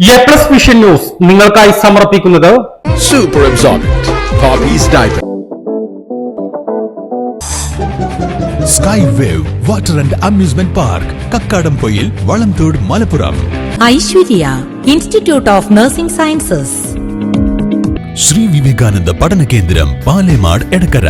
A plus vision news നിങ്ങൾക്കായി സമർപ്പിക്കുന്നത് super absorbent. Sky wave water and amusement park Kakkadampoyil Valamthode Malappuram Aishwarya institute of nursing sciences Shri Vivekananda പഠന കേന്ദ്രം Palemad Edakkara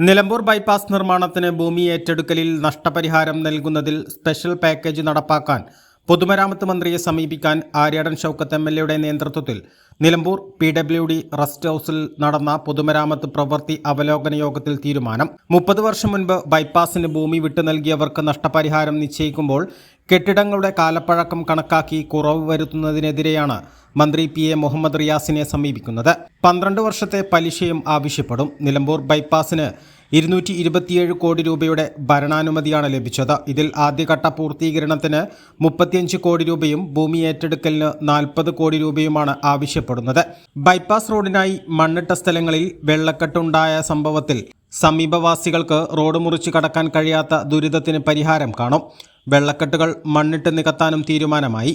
Nilambur bypass നിർമ്മാണത്തിന് ഭൂമി ഏറ്റെടുക്കലിൽ നഷ്ടപരിഹാരം നൽകുന്നതിൽ സ്പെഷ്യൽ പാക്കേജ് നടപ്പാക്കാൻ പൊതുമരാമത്ത് മന്ത്രിയെ സമീപിക്കാൻ ആര്യാടൻ ഷൌക്കത്ത് എം എൽ എയുടെ നേതൃത്വത്തിൽ Nilambur P W D rest ഹൌസിൽ നടന്ന പൊതുമരാമത്ത് പ്രവൃത്തി അവലോകന യോഗത്തിൽ തീരുമാനം. മുപ്പത് വർഷം മുൻപ് ബൈപ്പാസിന് ഭൂമി വിട്ടു നൽകിയവർക്ക് നഷ്ടപരിഹാരം നിശ്ചയിക്കുമ്പോൾ കെട്ടിടങ്ങളുടെ കാലപ്പഴക്കം കണക്കാക്കി കുറവ് വരുത്തുന്നതിനെതിരെയാണ് മന്ത്രി പി എ മുഹമ്മദ് റിയാസിനെ സമീപിക്കുന്നത്. പന്ത്രണ്ട് വർഷത്തെ പലിശയും ആവശ്യപ്പെടും. നിലമ്പൂർ ബൈപ്പാസിന് ഇരുന്നൂറ്റി ഇരുപത്തിയേഴ് കോടി രൂപയുടെ ഭരണാനുമതിയാണ് ലഭിച്ചത്. ഇതിൽ ആദ്യഘട്ട പൂർത്തീകരണത്തിന് മുപ്പത്തിയഞ്ച് കോടി രൂപയും ഭൂമി ഏറ്റെടുക്കലിന് നാൽപ്പത് കോടി രൂപയുമാണ് ആവശ്യപ്പെടുന്നത്. ബൈപ്പാസ് റോഡിനായി മണ്ണിട്ട സ്ഥലങ്ങളിൽ വെള്ളക്കെട്ടുണ്ടായ സംഭവത്തിൽ സമീപവാസികൾക്ക് റോഡ് മുറിച്ച് കടക്കാൻ കഴിയാത്ത ദുരിതത്തിന് പരിഹാരം കാണും. വെള്ളക്കെട്ടുകൾ മണ്ണിട്ട് നികത്താനും തീരുമാനമായി.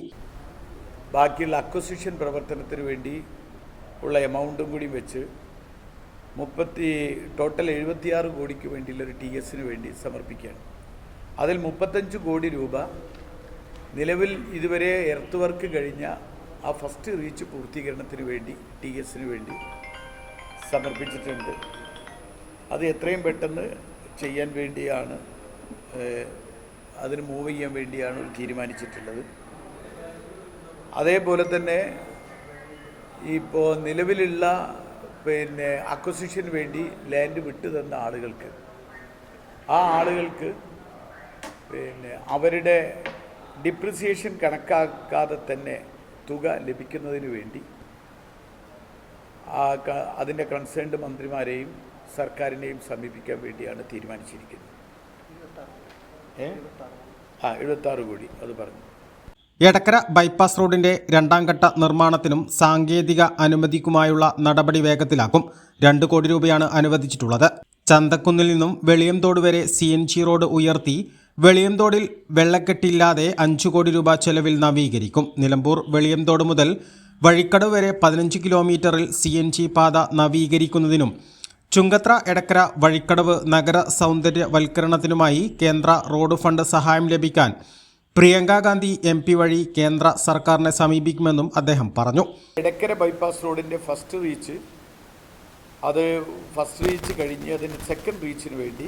ബാക്കിയുള്ള അക്വസിഷൻ പ്രവർത്തനത്തിന് വേണ്ടി ഉള്ള എമൗണ്ടും കൂടി വെച്ച് മുപ്പത്തി ടോട്ടൽ എഴുപത്തിയാറ് കോടിക്ക് വേണ്ടിയുള്ള ഒരു ടി എസിന് വേണ്ടി സമർപ്പിക്കുകയാണ്. അതിൽ മുപ്പത്തഞ്ച് കോടി രൂപ നിലവിൽ ഇതുവരെ എർത്ത് വർക്ക് കഴിഞ്ഞ ആ ഫസ്റ്റ് റീച്ച് പൂർത്തീകരണത്തിന് വേണ്ടി ടി എസിന് വേണ്ടി സമർപ്പിച്ചിട്ടുണ്ട്. അത് എത്രയും പെട്ടെന്ന് ചെയ്യാൻ വേണ്ടിയാണ് അതിന് മൂവ് ചെയ്യാൻ വേണ്ടിയാണ് തീരുമാനിച്ചിട്ടുള്ളത്. അതേപോലെ തന്നെ ഇപ്പോൾ നിലവിലുള്ള പിന്നെ അക്വസിഷന് വേണ്ടി ലാൻഡ് വിട്ടു തന്ന ആളുകൾക്ക്. ആ ആളുകൾക്ക് പിന്നെ അവരുടെ ഡിപ്രിസിയേഷൻ കണക്കാക്കാതെ തന്നെ തുക ലഭിക്കുന്നതിന് വേണ്ടി അതിന്റെ കൺസേൺഡ് മന്ത്രിമാരെയും സർക്കാരിനെയും സമീപിക്കാൻ വേണ്ടിയാണ് തീരുമാനിച്ചിരിക്കുന്നത്. ഏ? ആ എഴുപത്താറ് കോടി അത് പറഞ്ഞു. എടക്കര ബൈപ്പാസ് റോഡിന്റെ രണ്ടാം ഘട്ട നിർമ്മാണത്തിനും സാങ്കേതിക അനുമതിക്കുമായുള്ള നടപടി വേഗത്തിലാക്കും രണ്ട് കോടി രൂപയാണ് അനുവദിച്ചിട്ടുള്ളത്. ചന്തക്കുന്നിൽ നിന്നും വെളിയംതോട് വരെ സി എൻ ജി റോഡ് ഉയർത്തി വെളിയംതോടിൽ വെള്ളക്കെട്ടില്ലാതെ അഞ്ചു കോടി രൂപ ചെലവിൽ നവീകരിക്കും. നിലമ്പൂർ വെളിയംതോട് മുതൽ വഴിക്കടവ് വരെ പതിനഞ്ച് കിലോമീറ്ററിൽ സി എൻ ജി പാത നവീകരിക്കുന്നതിനും ചുങ്കത്ര എടക്കര വഴിക്കടവ് നഗര സൗന്ദര്യവൽക്കരണത്തിനുമായി കേന്ദ്ര റോഡ് ഫണ്ട് സഹായം ലഭിക്കാൻ പ്രിയങ്ക ഗാന്ധി എം പി വഴി കേന്ദ്ര സർക്കാരിനെ സമീപിക്കുമെന്നും അദ്ദേഹം പറഞ്ഞു. ഇടക്കര ബൈപ്പാസ് റോഡിന്റെ ഫസ്റ്റ് റീച്ച് അത് ഫസ്റ്റ് റീച്ച് കഴിഞ്ഞ് അതിന്റെ സെക്കൻഡ് റീച്ചിന് വേണ്ടി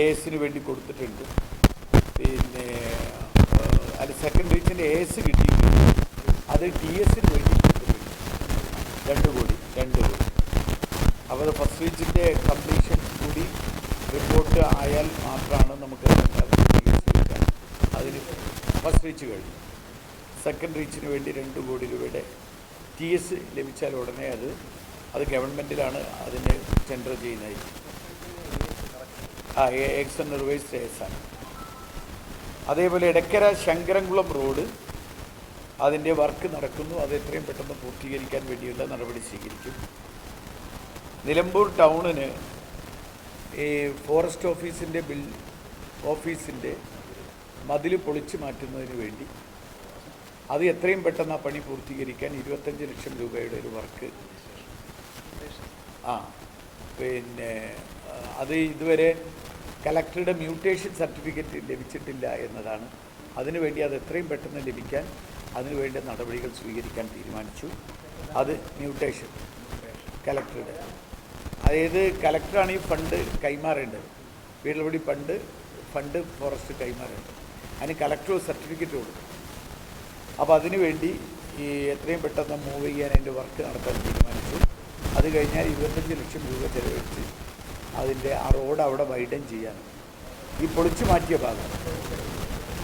എ എസിന് വേണ്ടി കൊടുത്തിട്ടുണ്ട്. പിന്നെ അത് സെക്കൻഡ് റീച്ചിന്റെ എ എസ് കിട്ടിയിട്ടുണ്ട്. അത് ടി എസിന് വേണ്ടി കൊടുത്തിട്ടുണ്ട്. രണ്ട് കോടി രണ്ട് കോടി. അപ്പോൾ ഫസ്റ്റ് റീച്ചിന്റെ കംപ്ലീഷൻ കൂടി റിപ്പോർട്ട് ആയാൽ മാത്രമാണ് നമുക്ക്. അതിന് ഫസ്റ്റ് റീച്ച് കഴിഞ്ഞു. സെക്കൻഡ് റീച്ചിന് വേണ്ടി രണ്ട് കോടി രൂപയുടെ ടി എസ് ലഭിച്ചാൽ ഉടനെ അത് അത് ഗവൺമെന്റിലാണ് അതിന് ടെൻഡർ ചെയ്യുന്നത്. ആ എക്സ് എൻ റിവേഴ്സ് ആണ്. അതേപോലെ ഇടക്കര ശങ്കരംകുളം റോഡ് അതിന്റെ വർക്ക് നടക്കുന്നു. അത് എത്രയും പെട്ടെന്ന് പൂർത്തീകരിക്കാൻ വേണ്ടിയുള്ള നടപടി സ്വീകരിക്കും. നിലമ്പൂർ ടൗണിന് ഈ ഫോറസ്റ്റ് ഓഫീസിന്റെ ബിൽ ഓഫീസിന്റെ മതിൽ പൊളിച്ചു മാറ്റുന്നതിന് വേണ്ടി. അത് എത്രയും പെട്ടെന്ന് ആ പണി പൂർത്തീകരിക്കാൻ ഇരുപത്തഞ്ച് ലക്ഷം രൂപയുടെ ഒരു വർക്ക്. ആ പിന്നെ അത് ഇതുവരെ കലക്ടറുടെ മ്യൂട്ടേഷൻ സർട്ടിഫിക്കറ്റ് ലഭിച്ചിട്ടില്ല എന്നതാണ്. അതിനുവേണ്ടി അത് എത്രയും പെട്ടെന്ന് ലഭിക്കാൻ അതിനുവേണ്ട നടപടികൾ സ്വീകരിക്കാൻ തീരുമാനിച്ചു. അത് മ്യൂട്ടേഷൻ കലക്ടറുടെ. അതായത് കലക്ടറാണ് ഈ ഫണ്ട് കൈമാറേണ്ടത്. വീടുപടി ഫണ്ട് ഫണ്ട് ഫോറസ്റ്റ് കൈമാറേണ്ടത്. അതിന് കലക്ടർ സർട്ടിഫിക്കറ്റ് കൊടുക്കും. അപ്പോൾ അതിനുവേണ്ടി ഈ എത്രയും പെട്ടെന്ന് മൂവ് ചെയ്യാൻ അതിന്റെ വർക്ക് നടത്താൻ തീരുമാനിച്ചു. അത് കഴിഞ്ഞാൽ ഇരുപത്തഞ്ച് ലക്ഷം രൂപ ചെലവഴിച്ച് അതിന്റെ ആ റോഡ് അവിടെ വൈഡൻ ചെയ്യാൻ. ഈ പൊളിച്ചു മാറ്റിയ ഭാഗം.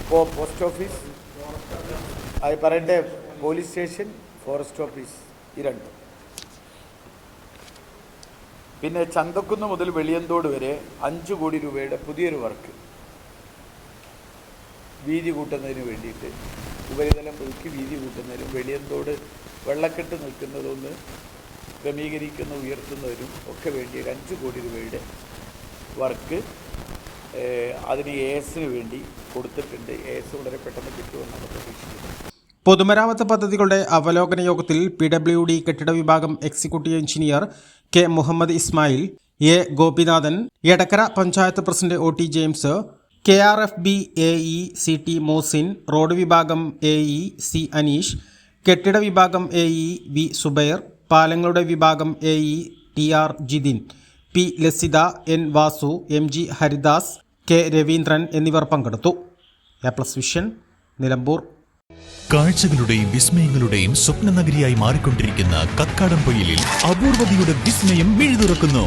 ഇപ്പോൾ പോസ്റ്റ് ഓഫീസ് അത് പറയട്ടെ പോലീസ് സ്റ്റേഷൻ ഫോറസ്റ്റ് ഓഫീസ് ഈ രണ്ടും. പിന്നെ ചന്തക്കുന്ന് മുതൽ വെളിയന്തോട് വരെ അഞ്ച് കോടി രൂപയുടെ പുതിയൊരു വർക്ക് വീതി കൂട്ടുന്നതിന് വേണ്ടിയിട്ട്. ഉപരിതലം പുതുക്കി വീതി കൂട്ടുന്നതിനും വെളിയന്തോട് വെള്ളക്കെട്ട് നിൽക്കുന്നതൊന്ന് ക്രമീകരിക്കുന്ന ഉയർത്തുന്നതിനും ഒക്കെ വേണ്ടി ഒരു അഞ്ച് കോടി രൂപയുടെ വർക്ക് അതിന് എ എസിന് വേണ്ടി കൊടുത്തിട്ടുണ്ട്. എ എസ് വളരെ പെട്ടെന്ന് കിട്ടുമെന്നാണ് പ്രതീക്ഷിക്കുന്നത്. പൊതുമരാമത്ത് പദ്ധതികളുടെ അവലോകന യോഗത്തിൽ പി ഡബ്ല്യു ഡി കെട്ടിട വിഭാഗം executive engineer K Muhammad Ismail A Gopinathan Edakkara panchayat president O T James K R F B A E C T Mosin road വിഭാഗം എ ഇ സി അനീഷ് കെട്ടിട വിഭാഗം എ ഇ വി സുബൈർ പാലങ്ങളുടെ വിഭാഗം A E T R Jithin P Lasitha N Vasu M G Haridas K Raveendran എന്നിവർ പങ്കെടുത്തു. A plus vision Nilambur. കാഴ്ചകളുടെയും വിസ്മയങ്ങളുടെയും സ്വപ്ന നഗരിയായി മാറിക്കൊണ്ടിരിക്കുന്ന കക്കാടംപൊയിലിൽ അപൂർവതയുടെ വിസ്മയം മിഴുതുറക്കുന്നു.